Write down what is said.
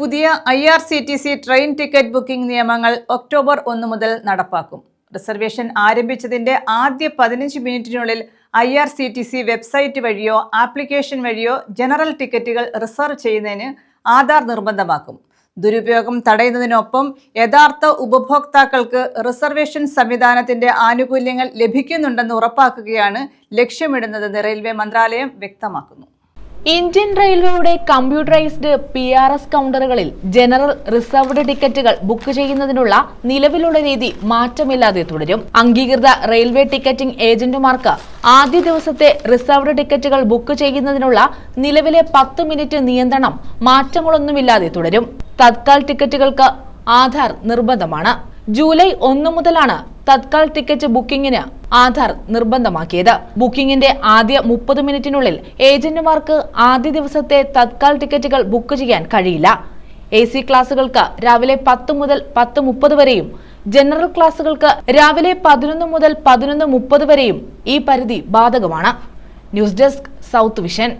പുതിയ I R C T C train ticket booking നിയമങ്ങൾ October ഒന്ന് മുതൽ നടപ്പാക്കും. റിസർവേഷൻ ആരംഭിച്ചതിന്റെ ആദ്യ പതിനഞ്ച് മിനിറ്റിനുള്ളിൽ I R C T C website വഴിയോ ആപ്ലിക്കേഷൻ വഴിയോ ജനറൽ ടിക്കറ്റുകൾ റിസർവ് ചെയ്യുന്നതിന് ആധാർ നിർബന്ധമാക്കും. ദുരുപയോഗം തടയുന്നതിനൊപ്പം യഥാർത്ഥ ഉപഭോക്താക്കൾക്ക് റിസർവേഷൻ സംവിധാനത്തിന്റെ ആനുകൂല്യങ്ങൾ ലഭിക്കുന്നുണ്ടെന്ന് ഉറപ്പാക്കുകയാണ് ലക്ഷ്യമിടുന്നതെന്ന് റെയിൽവേ മന്ത്രാലയം വ്യക്തമാക്കുന്നു. ഇന്ത്യൻ റെയിൽവേയുടെ കമ്പ്യൂട്ടറൈസ്ഡ് പി ആർ എസ് കൗണ്ടറുകളിൽ ജനറൽ റിസർവ്ഡ് ടിക്കറ്റുകൾ ബുക്ക് ചെയ്യുന്നതിനുള്ള നിലവിലുള്ള രീതി മാറ്റമില്ലാതെ തുടരും. അംഗീകൃത റെയിൽവേ ടിക്കറ്റിംഗ് ഏജന്റുമാർക്ക് ആദ്യ ദിവസത്തെ റിസർവ്ഡ് ടിക്കറ്റുകൾ ബുക്ക് ചെയ്യുന്നതിനുള്ള നിലവിലെ പത്ത് മിനിറ്റ് നിയന്ത്രണം മാറ്റങ്ങളൊന്നുമില്ലാതെ തുടരും. തത്കാൽ ടിക്കറ്റുകൾക്ക് ആധാർ നിർബന്ധമാണ്. ജൂലൈ ഒന്ന് മുതലാണ് തത്കാൽ ടിക്കറ്റ് ബുക്കിംഗിന് ആധാർ നിർബന്ധമാക്കിയത്. ബുക്കിംഗിന്റെ ആദ്യ മുപ്പത് മിനിറ്റിനുള്ളിൽ ഏജന്റുമാർക്ക് ആദ്യ ദിവസത്തെ തത്കാൽ ടിക്കറ്റുകൾ ബുക്ക് ചെയ്യാൻ കഴിയില്ല. എ സി ക്ലാസുകൾക്ക് രാവിലെ പത്ത് മുതൽ പത്ത് മുപ്പത് വരെയും ജനറൽ ക്ലാസുകൾക്ക് രാവിലെ പതിനൊന്ന് മുതൽ പതിനൊന്ന് മുപ്പത് വരെയും ഈ പരിധി ബാധകമാണ്. News desk South Vision.